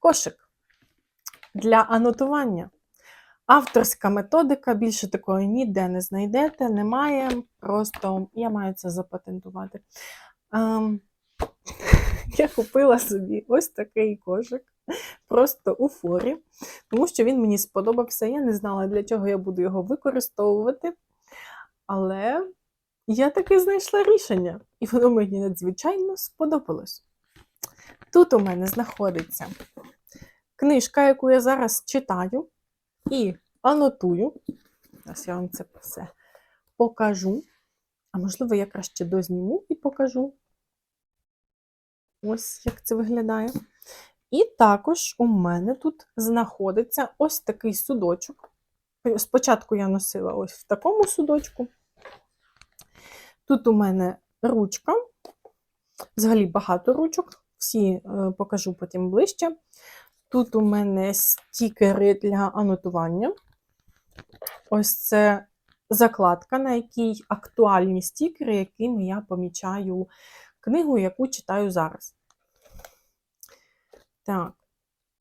Кошик для анотування. Авторська методика, більше такої ніде не знайдете, немає. Просто я маю це запатентувати. Ем, я купила собі ось такий кошик, просто у форі, тому що він мені сподобався. Я не знала, для чого я буду його використовувати. Але я таки знайшла рішення, і воно мені надзвичайно сподобалось. Тут у мене знаходиться книжка, яку я зараз читаю і анотую. Зараз я вам це все покажу. А можливо, я краще дозніму і покажу. Ось як це виглядає. І також у мене тут знаходиться ось такий судочок. Спочатку я носила ось в такому судочку. Тут у мене ручка, взагалі багато ручок, всі е, покажу потім ближче. Тут у мене стікери для анотування. Ось це закладка, на якій актуальні стікери, якими я помічаю книгу, яку читаю зараз. Так,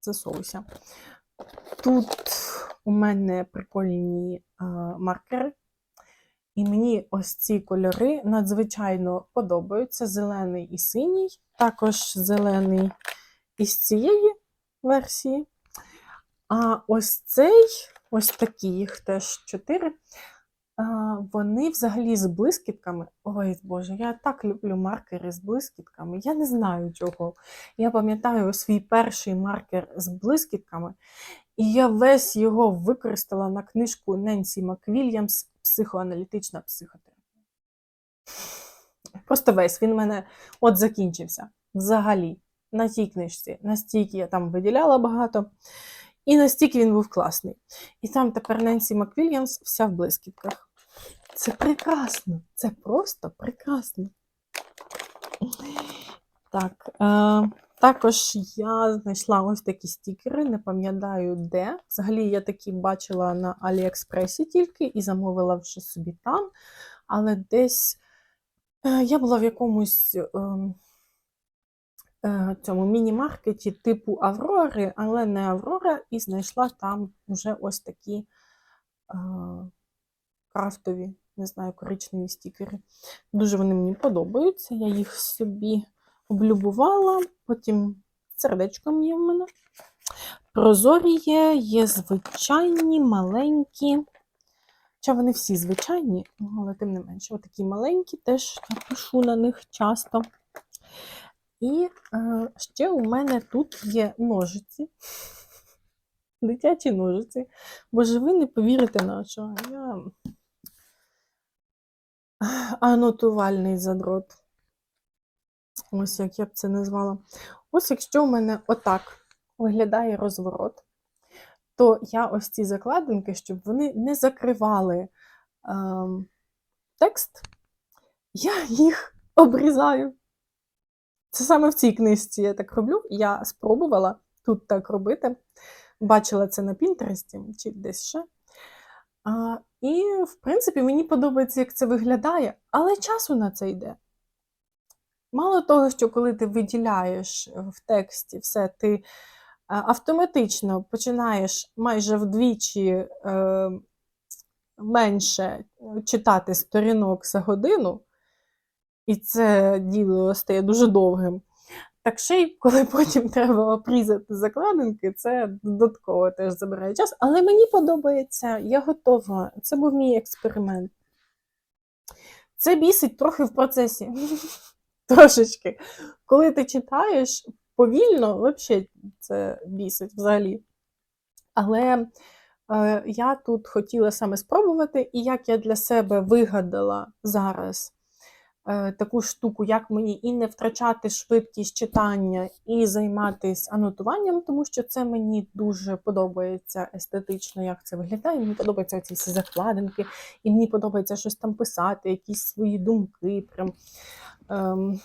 засовуйся. Тут у мене прикольні е, маркери. І мені ось ці кольори надзвичайно подобаються: зелений і синій, також зелений із цієї версії. А ось цей, ось такі, їх теж чотири. Вони взагалі з блискітками. Ой, Боже, я так люблю маркери з блискітками. Я не знаю чого. Я пам'ятаю свій перший маркер з блискітками, і я весь його використала на книжку Ненсі Маквільямс Психоаналітична психотерапія. Просто весь він мене от закінчився. Взагалі, на тій книжці. Настільки я там виділяла багато, і настільки він був класний. І там тепер Ненсі Маквільямс вся в блискітках. Це прекрасно, це просто прекрасно. Так, е, також я знайшла ось такі стікери, не пам'ятаю де. Взагалі я такі бачила на Аліекспресі тільки і замовила вже собі там. Але десь е, я була в якомусь е, е, цьому міні-маркеті типу Аврори, але не Аврора, і знайшла там вже ось такі е, крафтові, не знаю, коричневі стікери. Дуже вони мені подобаються. Я їх собі облюбувала, потім сердечком є в мене. Прозорі є, є звичайні, маленькі. Хоча вони всі звичайні, але тим не менше, отакі маленькі, теж я пишу на них часто. І е, ще у мене тут є ножиці. Дитячі ножиці. Боже, ви не повірите на що. Я анотувальний задрот. Ось як я б це назвала. Ось якщо у мене отак виглядає розворот, то я ось ці закладинки, щоб вони не закривали ем, текст, я їх обрізаю. Це саме в цій книжці я так роблю. Я спробувала тут так робити. Бачила це на Пінтересті чи десь ще. А, і, в принципі, мені подобається, як це виглядає, але часу на це йде. Мало того, що коли ти виділяєш в тексті все, ти е, автоматично починаєш майже вдвічі е, менше читати сторінок за годину, і це діло стає дуже довгим. Так ще й коли потім треба обрізати закладинки, це додатково теж забирає час. Але мені подобається, я готова. Це був мій експеримент. Це бісить трохи в процесі. Трошечки. Коли ти читаєш повільно, взагалі це бісить взагалі. Але е, я тут хотіла саме спробувати, і як я для себе вигадала зараз е, таку штуку, як мені і не втрачати швидкість читання, і займатися анотуванням, тому що це мені дуже подобається естетично, як це виглядає. Мені подобаються ці всі закладинки, і мені подобається щось там писати, якісь свої думки. прям ем,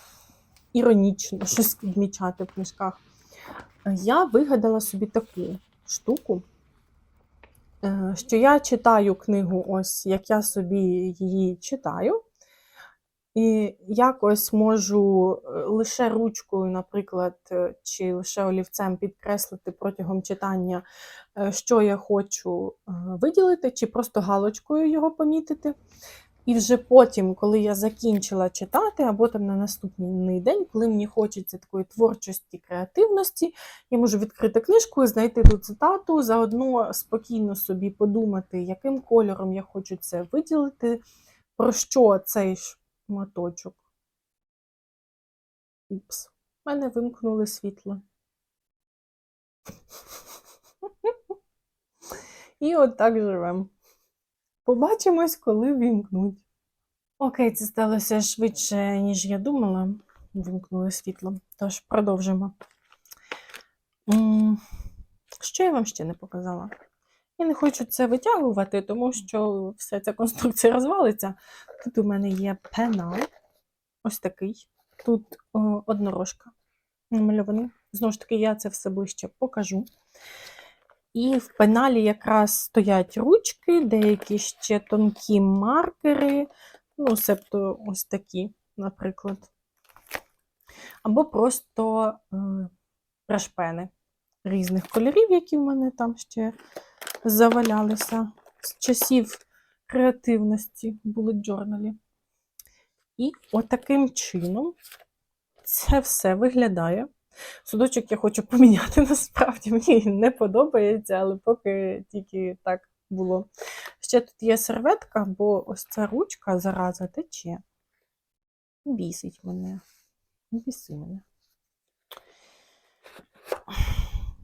іронічно щось відмічати в книжках. Я вигадала собі таку штуку, е, що я читаю книгу, ось як я собі її читаю. І якось можу е, лише ручкою, наприклад, е, чи лише олівцем підкреслити протягом читання, що я хочу виділити, чи просто галочкою його помітити. І вже потім, коли я закінчила читати, або там на наступний день, коли мені хочеться такої творчості, креативності, я можу відкрити книжку знайти ту цитату, заодно спокійно собі подумати, яким кольором я хочу це виділити, про що цей шматочок. Упс, в мене вимкнули світло. І от так живемо. Побачимось, коли вімкнуть. Окей, це сталося швидше, ніж я думала. Вимкнули світло. Тож продовжимо. Що я вам ще не показала? Я не хочу це витягувати, тому що вся ця конструкція розвалиться. Тут у мене є пенал. Ось такий. Тут однорожка намальований. Знову ж таки, я це все ближче покажу. І в пеналі якраз стоять ручки, деякі ще тонкі маркери, ну, себто ось такі, наприклад. Або просто е, прешпени різних кольорів, які в мене там ще завалялися з часів креативності bullet journal. І отаким чином це все виглядає. Судочок я хочу поміняти, насправді мені не подобається, але поки тільки так було. Ще тут є серветка, бо ось ця ручка зараза тече. Бісить мене. Біси мене.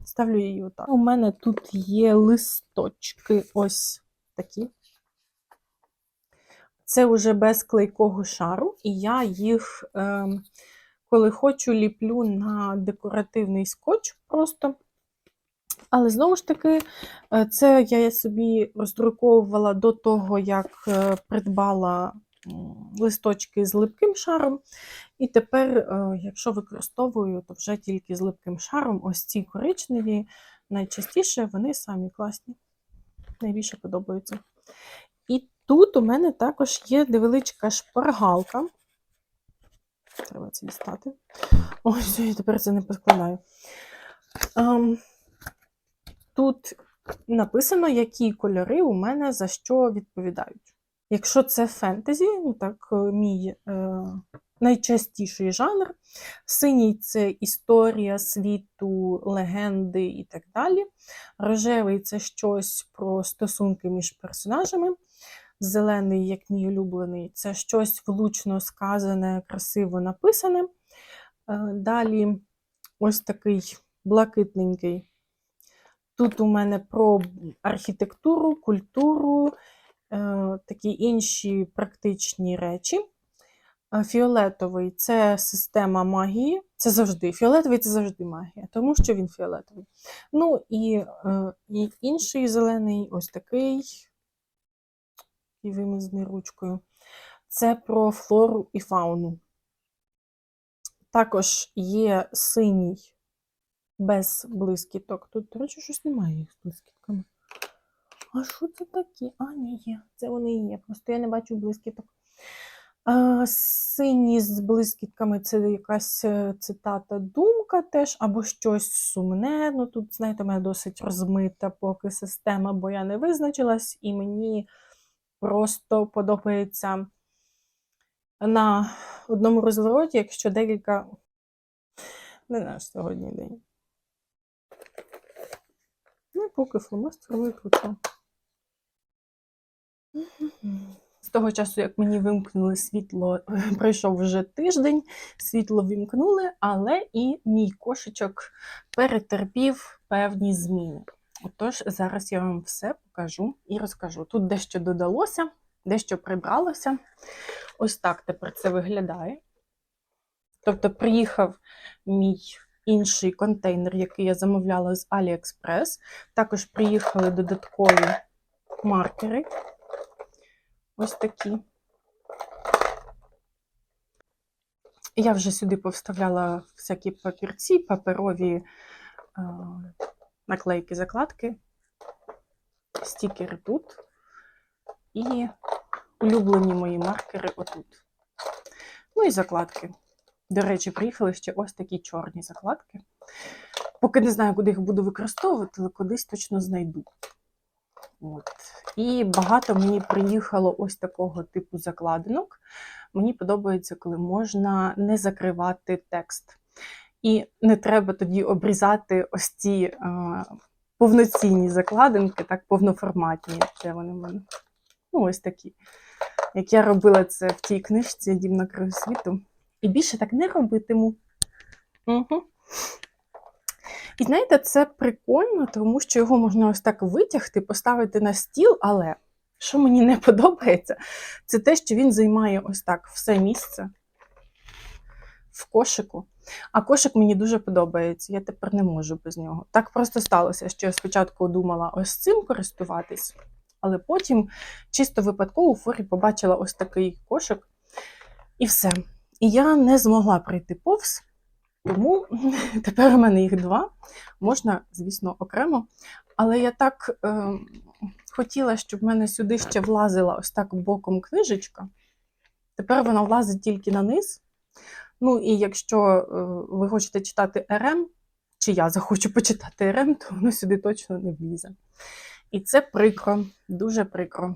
Ставлю її отак. У мене тут є листочки ось такі. Це вже без клейкого шару, і я їх, е, коли хочу, ліплю на декоративний скотч просто. Але знову ж таки, е, це я собі роздруковувала до того, як е, придбала листочки з липким шаром. І тепер, е, якщо використовую, то вже тільки з липким шаром. Ось ці коричневі, найчастіше вони самі класні, найбільше подобаються. І тут у мене також є невеличка шпаргалка. Треба це дістати. Ось, я тепер це не поскладаю. Um, тут написано, які кольори у мене за що відповідають. Якщо це фентезі, ну так, мій е, найчастіший жанр, синій це історія світу, легенди і так далі. Рожевий це щось про стосунки між персонажами. Зелений, як мій улюблений, це щось влучно сказане, красиво написане. Е, далі ось такий блакитненький. Тут у мене про архітектуру, культуру, е, такі інші практичні речі. Е, фіолетовий це система магії. Це завжди. Фіолетовий це завжди магія, тому що він фіолетовий. Ну і, і інший зелений ось такий і вимазаний ручкою. Це про флору і фауну. Також є синій без блискіток. Тут, до речі, щось немає їх з блискітками. А що це таке? А, ні, є. Це вони і є. Просто я не бачу блискіток. А, Сині з блискітками це якась е, цитата, думка теж, або щось сумне. Ну тут, знаєте, у мене досить розмита поки система, бо я не визначилась, і мені просто подобається на одному розвороті, якщо декілька. Не наш сьогодні день. Ну, поки фломастер викручу. З того часу, як мені вимкнули світло, пройшов вже тиждень, світло вімкнули, але і мій кошечок перетерпів певні зміни. Отож, зараз я вам все покажу і розкажу. Тут дещо додалося, дещо прибралося. Ось так тепер це виглядає. Тобто, приїхав мій інший контейнер, який я замовляла з AliExpress. Також приїхали додаткові маркери. Ось такі. Я вже сюди повставляла всякі папірці, паперові наклейки, закладки, стікери тут і улюблені мої маркери отут. Ну і закладки. До речі, приїхали ще ось такі чорні закладки. Поки не знаю, куди їх буду використовувати, але кудись точно знайду. От. І багато мені приїхало ось такого типу закладинок. Мені подобається, коли можна не закривати текст. І не треба тоді обрізати ось ці е, повноцінні закладинки, так повноформатні. Це вони в мене. Ну, ось такі. Як я робила це в тій книжці Дім на краю світу. І більше так не робитиму. Угу. І знаєте, це прикольно, тому що його можна ось так витягти, поставити на стіл, але що мені не подобається, це те, що він займає ось так все місце в кошику. А кошик мені дуже подобається, я тепер не можу без нього. Так просто сталося, що я спочатку думала ось цим користуватись, але потім чисто випадково у форі побачила ось такий кошик, і все. І я не змогла пройти повз, тому тепер у мене їх два. Можна, звісно, окремо. Але я так е, хотіла, щоб в мене сюди ще влазила ось так боком книжечка. Тепер вона влазить тільки на низ. Ну, і якщо е, ви хочете читати РМ, чи я захочу почитати РМ, то воно сюди точно не влізе. І це прикро, дуже прикро.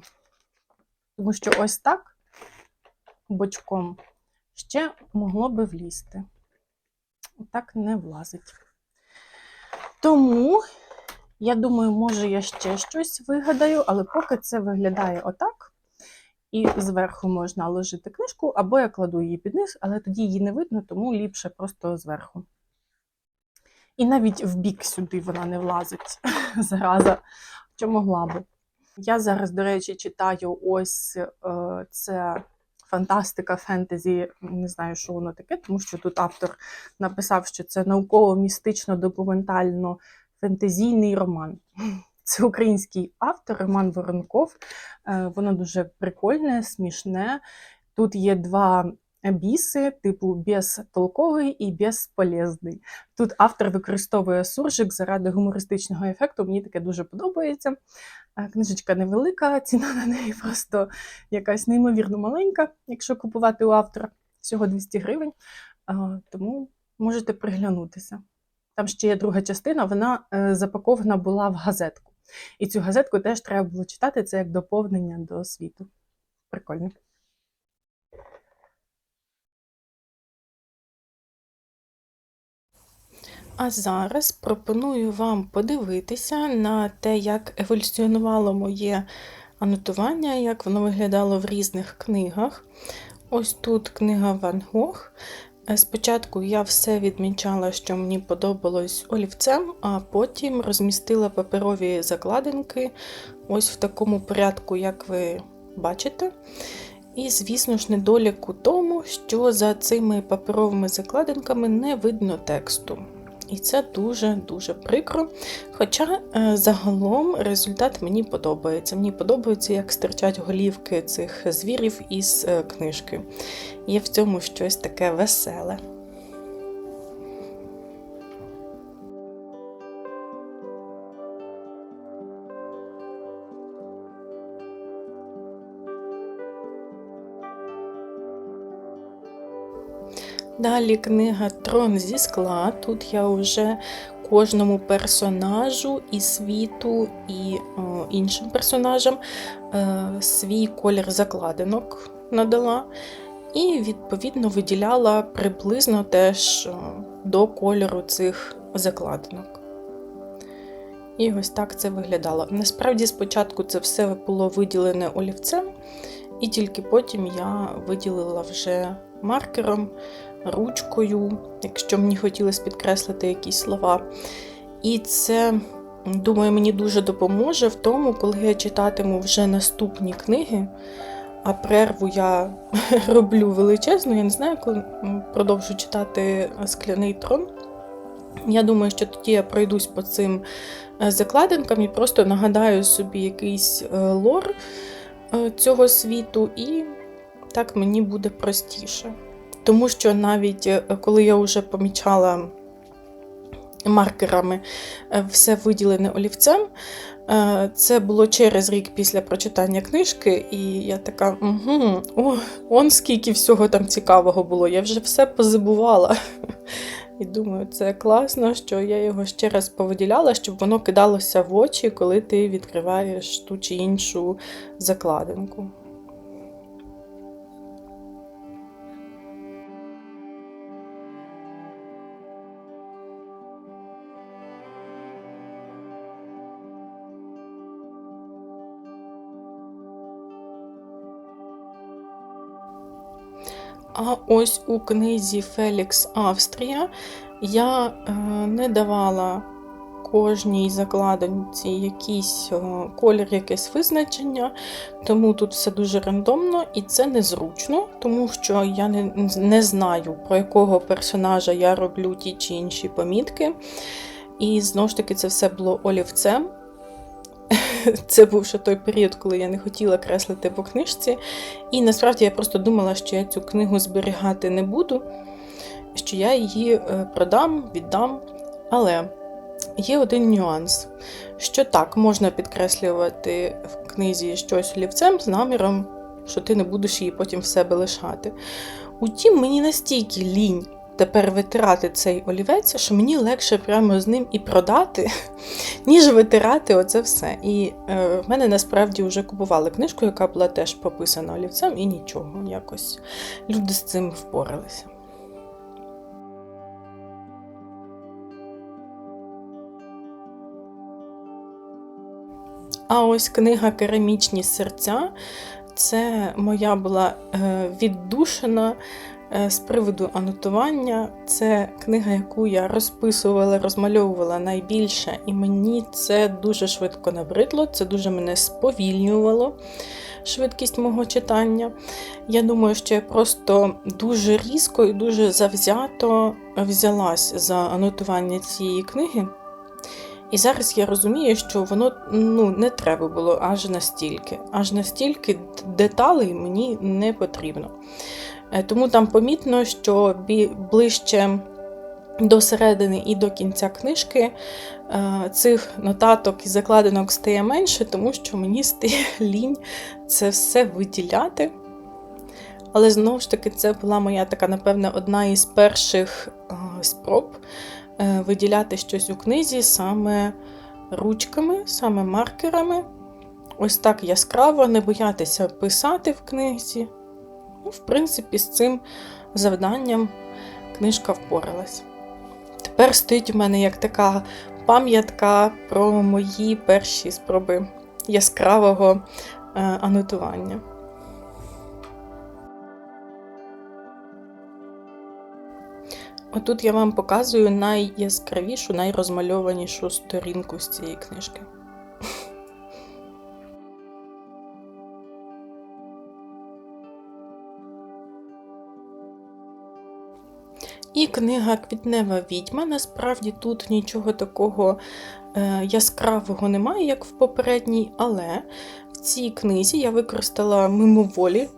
Тому що ось так бочком ще могло би влізти. Так не влазить. Тому, я думаю, може, я ще щось вигадаю, але поки це виглядає отак. І зверху можна ложити книжку, або я кладу її під низ, але тоді її не видно, тому ліпше просто зверху. І навіть в бік сюди вона не влазить зараза, що могла би. Я зараз, до речі, читаю ось е, це фантастика, фентезі, не знаю, що воно таке, тому що тут автор написав, що це науково-містично-документально-фентезійний роман. Це український автор Роман Воронков. Е, Воно дуже прикольне, смішне. Тут є два біси, типу безтолковий і безполезний. Тут автор використовує суржик заради гумористичного ефекту. Мені таке дуже подобається. Е, Книжечка невелика, ціна на неї просто якась неймовірно маленька, якщо купувати у автора всього 200 гривень. Е, Тому можете приглянутися. Там ще є друга частина, вона запакована була в газетку. І цю газетку теж треба було читати, це як доповнення до світу. Прикольно. А зараз пропоную вам подивитися на те, як еволюціонувало моє анотування, як воно виглядало в різних книгах. Ось тут книга Ван Гог. Е, Спочатку я все відмічала, що мені подобалось олівцем, а потім розмістила паперові закладинки ось в такому порядку, як ви бачите. І, звісно ж, недолік у тому, що за цими паперовими закладинками не видно тексту. І це дуже-дуже прикро. Хоча е, загалом результат мені подобається. Мені подобається, як стирчать голівки цих звірів із е, книжки. Є в цьому щось таке веселе. Далі книга Трон зі скла. Тут я вже кожному персонажу і світу, і о, іншим персонажам е, свій колір закладинок надала. І, відповідно, виділяла приблизно теж до кольору цих закладинок. І ось так це виглядало. Насправді, спочатку це все було виділене олівцем, і тільки потім я виділила вже маркером ручкою, якщо мені хотілося підкреслити якісь слова. І це, думаю, мені дуже допоможе в тому, коли я читатиму вже наступні книги. А перерву я роблю величезну, я не знаю, коли продовжу читати Скляний трон. Я думаю, що тоді я пройдусь по цим е, закладинкам і просто нагадаю собі якийсь е, лор е, цього світу, і так мені буде простіше. Тому що навіть коли я вже помічала маркерами все виділене олівцем, Е, Це було через рік після прочитання книжки, і я така, угу, о, он скільки всього там цікавого було, я вже все позабувала. І думаю, це класно, що я його ще раз повиділяла, щоб воно кидалося в очі, коли ти відкриваєш ту чи іншу закладинку. А ось у книзі Фелікс Австрія я е, не давала кожній закладинці якийсь е, колір, якесь визначення, тому тут все дуже рандомно і це незручно, тому що я не, не знаю, про якого персонажа я роблю ті чи інші помітки. І знову ж таки, це все було олівцем. Це був ще той період, коли я не хотіла креслити по книжці. І насправді я просто думала, що я цю книгу зберігати не буду, що я її е, продам, віддам. Але є один нюанс: що так, можна підкреслювати в книзі щось олівцем з наміром, що ти не будеш її потім в себе лишати. Утім, мені настільки лінь тепер витирати цей олівець, що мені легше прямо з ним і продати, ніж витирати оце все. І е, в мене насправді вже купували книжку, яка була теж пописана олівцем, і нічого якось. Люди з цим впоралися. А ось книга Керамічні серця. Це моя була е, віддушина Е, з приводу анотування, це книга, яку я розписувала, розмальовувала найбільше, і мені це дуже швидко набридло, це дуже мене сповільнювало. Швидкість мого читання. Я думаю, що я просто дуже різко і дуже завзято взялась за анотування цієї книги. І зараз я розумію, що воно ну, не треба було аж настільки. Аж настільки деталей мені не потрібно. Е, тому там помітно, що ближче до середини і до кінця книжки е, цих нотаток і закладинок стає менше, тому що мені стає лінь це все виділяти. Але знову ж таки, це була моя така, напевне, одна із перших е, спроб виділяти щось у книзі саме ручками, саме маркерами. Ось так яскраво, не боятися писати в книзі. В принципі, з цим завданням книжка впоралась. Тепер стоїть у мене як така пам'ятка про мої перші спроби яскравого е, анотування. Отут я вам показую найяскравішу, найрозмальованішу сторінку з цієї книжки. І книга Квітнева відьма. Насправді тут нічого такого е, яскравого немає, як в попередній, але в цій книзі я використала мимоволі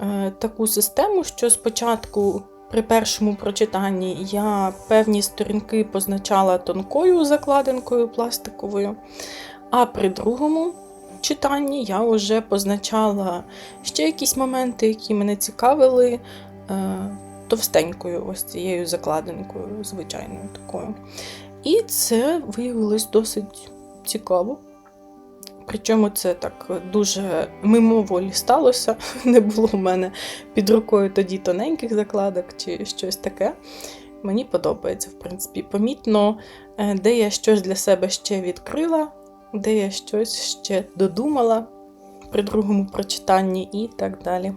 е, таку систему, що спочатку. При першому прочитанні я певні сторінки позначала тонкою закладинкою пластиковою, а при другому читанні я вже позначала ще якісь моменти, які мене цікавили, е, товстенькою, ось цією закладинкою, звичайною такою. І це виявилось досить цікаво. Причому це так дуже мимоволі сталося. Не було в мене під рукою тоді тоненьких закладок чи щось таке. Мені подобається, в принципі, помітно, е, де я щось для себе ще відкрила, де я щось ще додумала при другому прочитанні і так далі.